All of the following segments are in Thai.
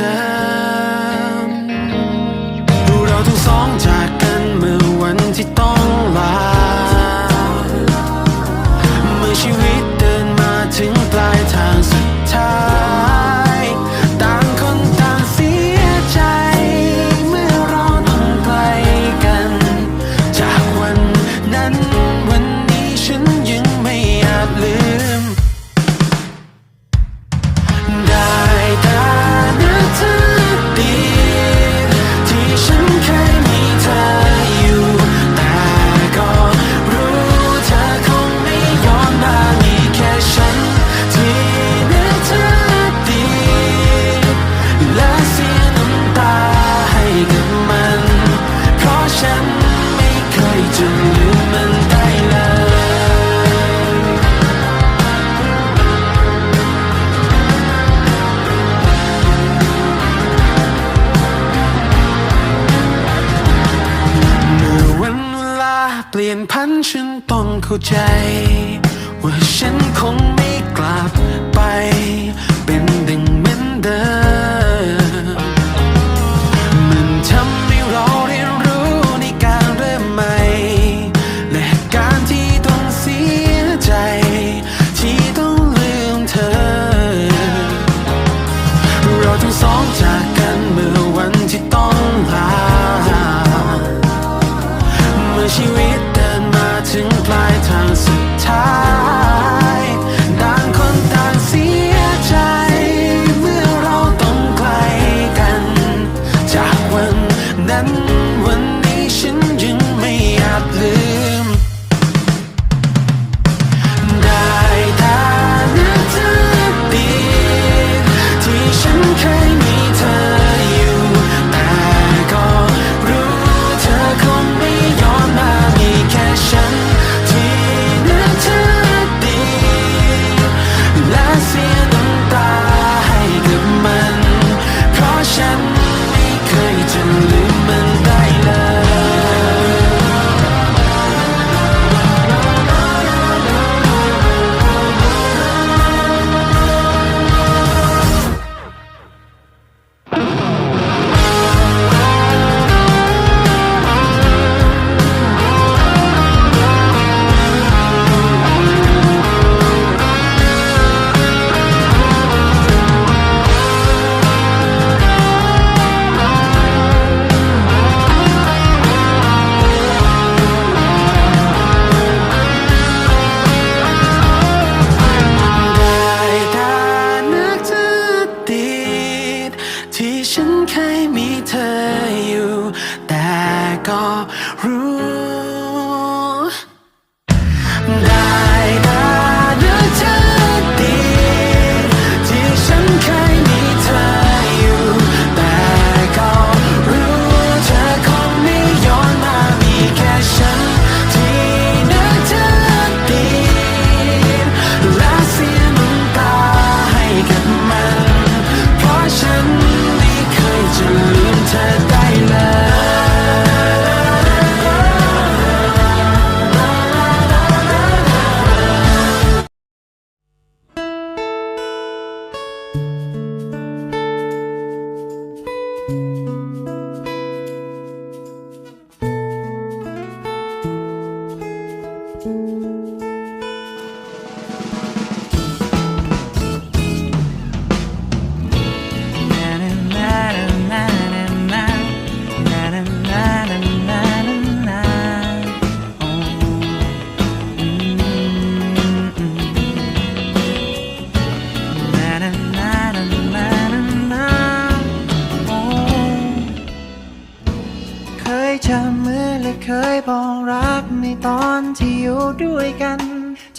ดิม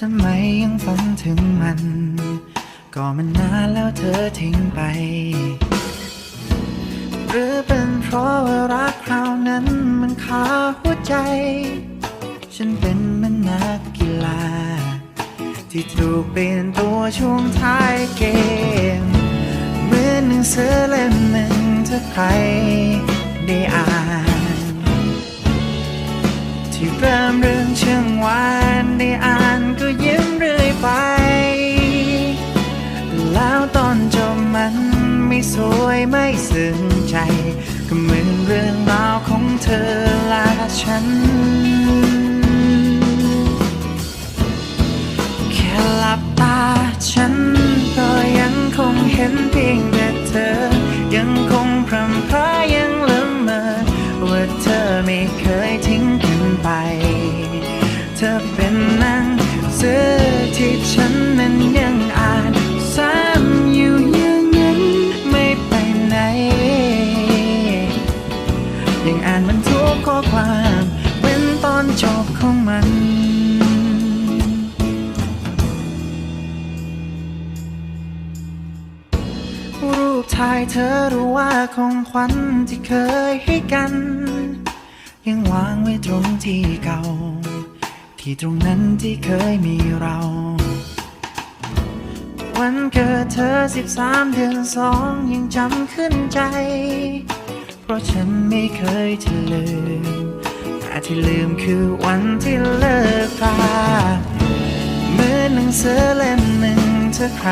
ทำไมยังฝันถึงมัน ก็มันนานแล้วเธอทิ้งไป หรือเป็นเพราะว่ารักคราวนั้นมันคาหัวใจ ฉันเป็นมันนักกีฬา ที่ถูกเปลี่ยนตัวช่วงท้ายเกม เหมือนหนังสือเล่มหนึ่งถ้าใครได้อ่าน ที่เริ่มเรื่องเชิงวานได้อ่านก็ยิ้มเรื่อยไป แล้วตอนจบมันไม่สวยไม่ซึ้งใจ ก็เหมือนเรื่องราวของเธอและฉัน แค่หลับตาฉันก็ยังคงเห็นเพียงแต่เธอยังคง ธอเป็นหนังสือที่ฉันนั้นยังอ่านซ้ำอยู่อย่างนั้นไม่ไปไหน ยังอ่านมันทุกข้อความเป็นตอนจบของมันรูปถ่ายเธอรู้ว่าของขวัญที่เคยให้กัน ยังวางไว้ตรงที่เก่า ที่ตรงนั้นที่เคยมีเรา วันเกิดเธอสิบสามเดือนสองยังจำขึ้นใจ เพราะฉันไม่เคยจะลืมแต่ที่ลืมคือวันที่เลิกราเหมือนหนังสือเล่มหนึ่งถ้าใคร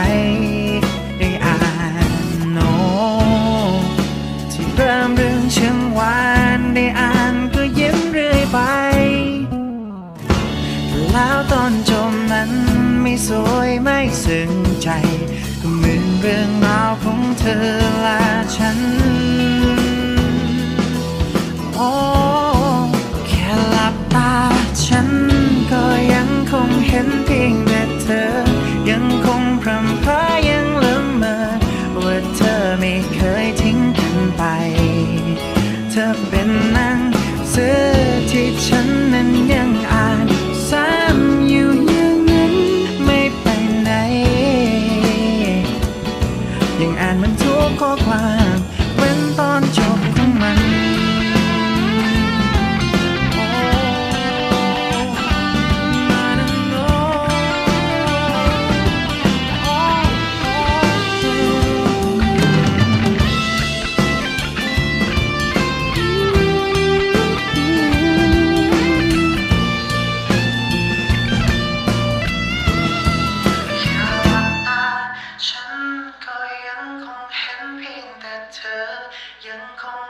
แล้าตอนจบนั้นไม่สวยไม่ซึ้งใจ ก็เหมือนเรื่องราวของเธอและฉันโอ้แค่หลับตาฉันก็ยังคงเห็นเพียงแต่เธอยังคง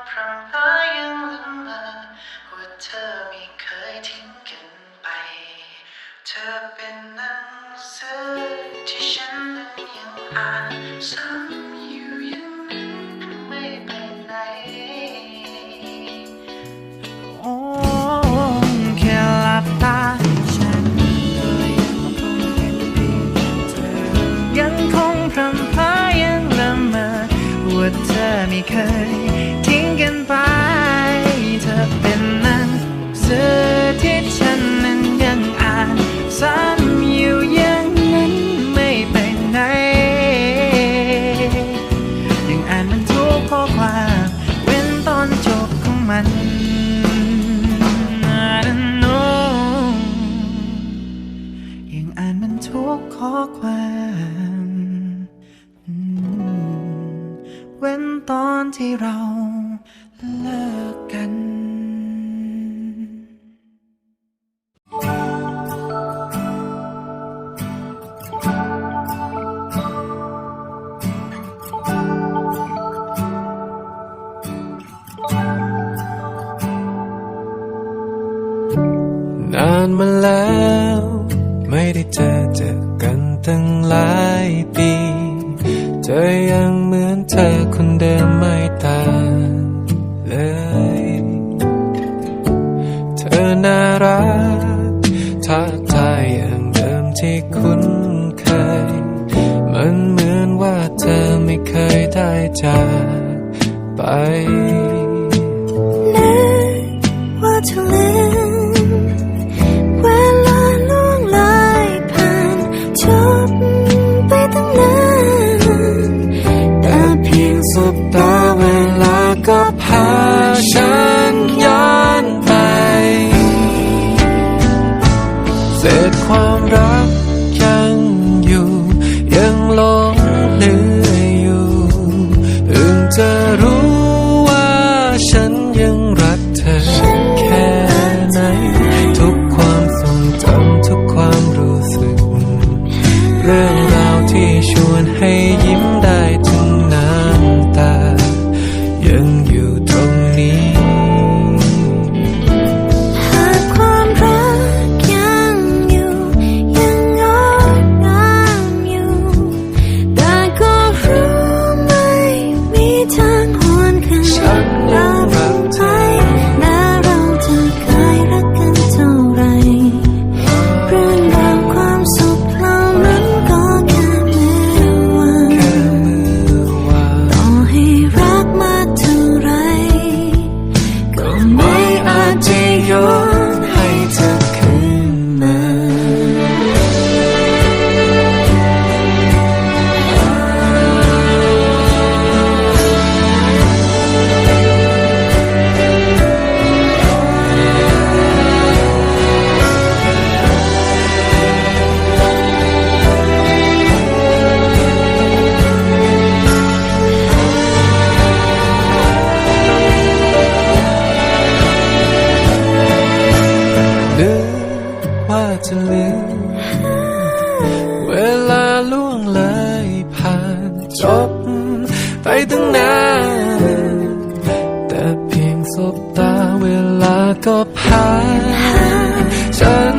พรำพรายังละเมอว่าเธอไม่เคยทิ้งกันไป เธอเป็นหนังสือที่ฉันนั้นยังอ่านซ้ำอยู่ย่างนั้นไม่ไปไหน โอ้แค่หลับตาฉันก็ยังคงเห็นเพีเธอยังคงพรำพรายังละเมอว่าเธอไม่เคย ไป เธอเป็นหนังสือที่ฉันนั้นยังอ่านซ้ำอยู่อย่างนั้นไม่ไปไหน ยังอ่านมันทุกข้อความเว้นตอนจบของมัน I don't know ยังอ่านมันทุกข้อความอืมเว้นตอนที่เราานมาแล้ว ไม่ได้เจอเจอกันตั้งหลายปี เธอยังเหมือนเธอคนเดิมไม่ต่างเลย เธอน่ารักท้าทายอย่างเดิมที่คุ้นเคย มันเหมือนว่าเธอไม่เคยได้จากไป ความรัก เธอ